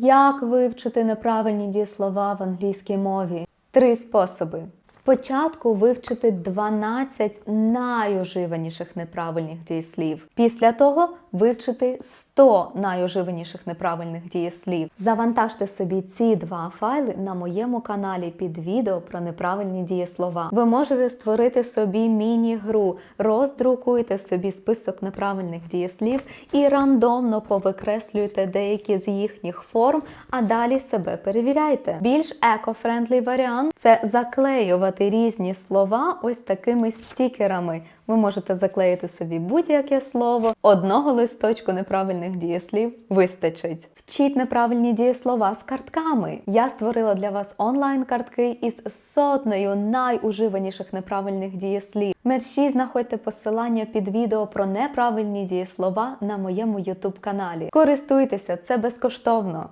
Як вивчити неправильні дієслова в англійській мові? Три способи. Спочатку вивчити 12 найуживаніших неправильних дієслів. Після того вивчити 100 найуживаніших неправильних дієслів. Завантажте собі ці два файли на моєму каналі під відео про неправильні дієслова. Ви можете створити собі міні-гру, роздрукуйте собі список неправильних дієслів і рандомно повикреслюйте деякі з їхніх форм, а далі себе перевіряйте. Більш еко-френдлий варіант це заклеювати різні слова ось такими стікерами. Ви можете заклеїти собі будь-яке слово. Одного листочку неправильних дієслів вистачить. Вчіть неправильні дієслова з картками. Я створила для вас онлайн-картки із сотнею найуживаніших неправильних дієслів. Мерші знаходьте посилання під відео про неправильні дієслова на моєму YouTube каналі. Користуйтеся, це безкоштовно.